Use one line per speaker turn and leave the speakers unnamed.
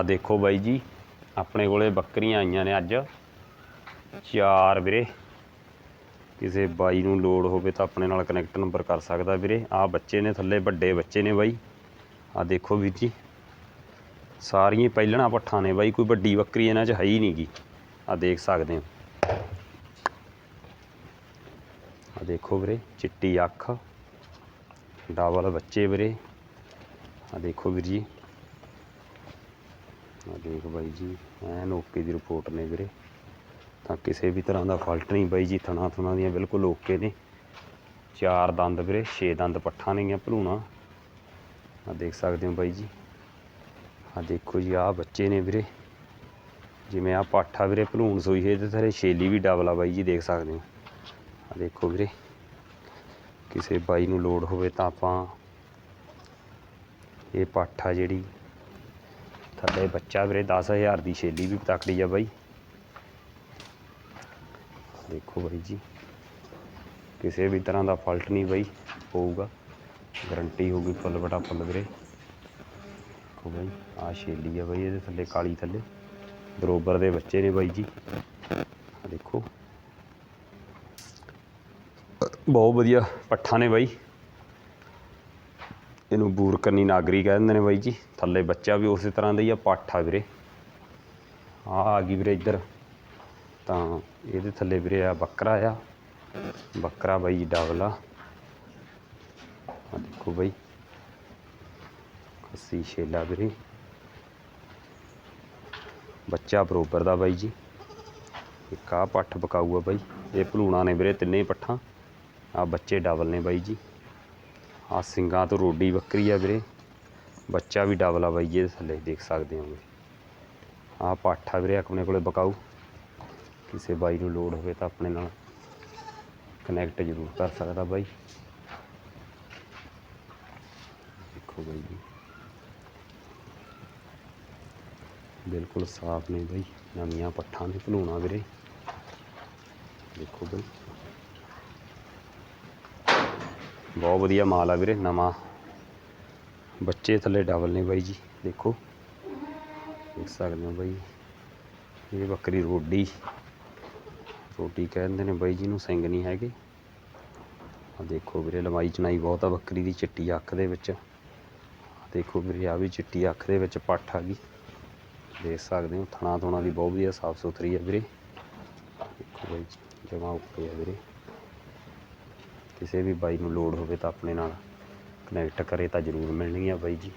ਆ ਦੇਖੋ ਬਾਈ ਜੀ, ਆਪਣੇ ਕੋਲੇ ਬੱਕਰੀਆਂ ਆਈਆਂ ਨੇ ਅੱਜ। ਚਾਰ ਵੀਰੇ। ਕਿਸੇ ਬਾਈ ਨੂੰ ਲੋੜ ਹੋਵੇ ਤਾਂ ਆਪਣੇ ਨਾਲ ਕਨੈਕਟ ਨੰਬਰ ਕਰ ਸਕਦਾ ਵੀਰੇ। ਆ ਬੱਚੇ ਨੇ ਥੱਲੇ, ਵੱਡੇ ਬੱਚੇ ਨੇ ਬਾਈ। ਆ ਦੇਖੋ ਵੀਰ ਜੀ। ਸਾਰੀਆਂ ਹੀ ਪਹਿਲਣਾ ਪੱਠਾਂ ਨੇ ਬਾਈ, ਕੋਈ ਵੱਡੀ ਬੱਕਰੀ ਇਹਨਾਂ 'ਚ ਹੈ ਹੀ ਨਹੀਂਗੀ ਆ ਦੇਖ ਸਕਦੇ ਹੋ। ਆ ਦੇਖੋ ਵੀਰੇ, ਚਿੱਟੀ ਅੱਖ। ਡਬਲ ਬੱਚੇ ਵੀਰੇ। ਆ ਦੇਖੋ ਵੀਰ ਜੀ। ਆ ਦੇਖ ਬਾਈ ਜੀ, ਐਨ ਓਕੇ ਦੀ ਰਿਪੋਰਟ ਨੇ ਵੀਰੇ। ਤਾਂ ਕਿਸੇ ਵੀ ਤਰ੍ਹਾਂ ਦਾ ਫਾਲਟ ਨਹੀਂ ਬਾਈ ਜੀ, ਥਣਾ ਥਣਾ ਦੀਆਂ ਬਿਲਕੁਲ ਓਕੇ ਨੇ। ਚਾਰ ਦੰਦ ਵੀਰੇ, ਛੇ ਦੰਦ ਪੱਠਾਂ ਨੇਗੀਆਂ ਭਲੂਣਾ। ਆ ਦੇਖ ਸਕਦੇ ਹੋ ਬਾਈ ਜੀ। ਆ ਦੇਖੋ ਜੀ ਆ ਬੱਚੇ ਨੇ ਵੀਰੇ। ਜਿਵੇਂ ਆ ਪਾਠਾ ਵੀਰੇ, ਭਲੂਣ ਸੋਈ ਹੈ ਤੇ ਥਰੇ ਛੇਲੀ ਵੀ ਡਬਲ ਆ ਬਾਈ ਜੀ, ਦੇਖ ਸਕਦੇ ਹੋ। ਆ ਦੇਖੋ ਵੀਰੇ, ਕਿਸੇ ਬਾਈ ਨੂੰ ਲੋੜ ਹੋਵੇ ਤਾਂ ਆਪਾਂ ਇਹ ਪਾਠਾ ਜਿਹੜੀ ਥੱਲੇ ਬੱਚਾ ਵੀਰੇ 10000 ਦੀ ਛੇਲੀ ਵੀ ਤਕੜੀ ਆ ਬਾਈ। ਦੇਖੋ ਬਾਈ ਜੀ, ਕਿਸੇ ਵੀ ਤਰ੍ਹਾਂ ਦਾ ਫਾਲਟ ਨਹੀਂ ਬਾਈ, ਹੋਊਗਾ। ਗਰੰਟੀ ਹੋਊਗੀ ਫੁੱਲ ਬਟਾ ਫੁੱਲ ਵੀਰੇ। ਦੇਖੋ ਬਾਈ ਆ ਛੇਲੀ ਆ ਬਾਈ ਇਹਦੇ ਥੱਲੇ, ਕਾਲੀ ਥੱਲੇ। ਬਰੋਬਰ ਦੇ ਬੱਚੇ ਨੇ ਬਾਈ ਜੀ। ਦੇਖੋ। ਬਹੁਤ ਵਧੀਆ ਪੱਠਾ ਨੇ ਬਾਈ। ਇਹਨੂੰ ਬੂਰਕਨੀ ਨਾਗਰੀ ਕਹਿ ਦਿੰਦੇ ਨੇ ਬਾਈ ਜੀ। ਥੱਲੇ ਬੱਚਾ ਵੀ ਉਸੇ ਤਰ੍ਹਾਂ ਦਾ ਹੀ ਆ, ਪਾਠਾ ਵੀਰੇ। ਆ ਆ ਗਈ ਵੀਰੇ ਇੱਧਰ। ਤਾਂ ਇਹਦੇ ਥੱਲੇ ਵੀਰੇ ਆ ਬੱਕਰਾ ਆ। ਬੱਕਰਾ ਬਾਈ ਜੀ ਡਬਲ ਆ। ਦੇਖੋ ਬਾਈ। ਖੱਸੀ ਛੇਲਾ ਵੀਰੇ। ਬੱਚਾ ਬਰੋਬਰ ਦਾ ਬਾਈ ਜੀ। ਇੱਕ ਆ ਪੱਠ ਪਕਾਊ ਆ ਬਾਈ। ਇਹ ਭਲੂਣਾ ਨੇ ਵੀਰੇ ਤਿੰਨੇ ਪੱਠਾਂ। ਆ ਬੱਚੇ ਡਬਲ ਨੇ ਬਾਈ ਜੀ। ਆ ਸਿੰਘਾਂ ਤੋਂ ਰੋਡੀ ਬੱਕਰੀ ਆ ਵੀਰੇ। ਬੱਚਾ ਵੀ ਡਬਲ ਆ ਬਾਈ ਜੀ ਥੱਲੇ, ਦੇਖ ਸਕਦੇ ਹੋ ਆ ਪਾਠਾ ਵੀਰੇ ਆਪਣੇ ਕੋਲੇ ਬਕਾਊ। ਕਿਸੇ ਬਾਈ ਨੂੰ ਲੋੜ ਹੋਵੇ ਤਾਂ ਆਪਣੇ ਨਾਲ ਕਨੈਕਟ ਜ਼ਰੂਰ ਕਰ ਸਕਦਾ ਬਾਈ। ਦੇਖੋ ਬਾਈ ਜੀ। ਬਿਲਕੁਲ ਸਾਫ਼ ਨੇ ਬਾਈ, ਨਵੀਆਂ ਪੱਠਾਂ ਦੇ ਭਲੂਣਾ ਵੀਰੇ। ਦੇਖੋ ਬਾਈ। ਬਹੁਤ ਵਧੀਆ ਮਾਲ ਆ ਵੀਰੇ, ਨਵਾਂ। ਬੱਚੇ ਥੱਲੇ ਡਬਲ ਨੇ ਬਾਈ ਜੀ, ਦੇਖੋ। ਦੇਖ ਸਕਦੇ ਹੋ ਬਾਈ, ਇਹ ਬੱਕਰੀ ਰੋਡੀ। ਰੋਡੀ ਕਹਿੰਦੇ ਨੇ ਬਾਈ ਜੀ ਨੂੰ ਸਿੰਘ ਨਹੀਂ ਹੈਗੇ। ਆ ਦੇਖੋ ਵੀਰੇ, ਲੰਬਾਈ ਚਣਾਈ ਬਹੁਤ ਆ ਬੱਕਰੀ ਦੀ, ਚਿੱਟੀ ਅੱਖ ਦੇ ਵਿੱਚ। ਦੇਖੋ ਵੀਰੇ ਆ ਵੀ ਚਿੱਟੀ ਅੱਖ ਦੇ ਵਿੱਚ ਪੱਠ ਆ ਗਈ। ਦੇਖ ਸਕਦੇ ਹੋ ਥਣਾ ਥੋਣਾ ਦੀ ਬਹੁਤ ਵਧੀਆ ਸਾਫ਼ ਸੁਥਰੀ ਆ ਵੀਰੇ। ਦੇਖੋ ਬਾਈ ਜਮਾ ਉੱਪਰ ਆ ਵੀਰੇ। ਕਿਸੇ ਵੀ ਬਾਈ ਨੂੰ ਲੋੜ ਹੋਵੇ ਤਾਂ ਆਪਣੇ ਨਾਲ ਕਨੈਕਟ ਕਰੇ ਤਾਂ ਜ਼ਰੂਰ ਮਿਲਣਗੀਆਂ ਬਾਈ ਜੀ।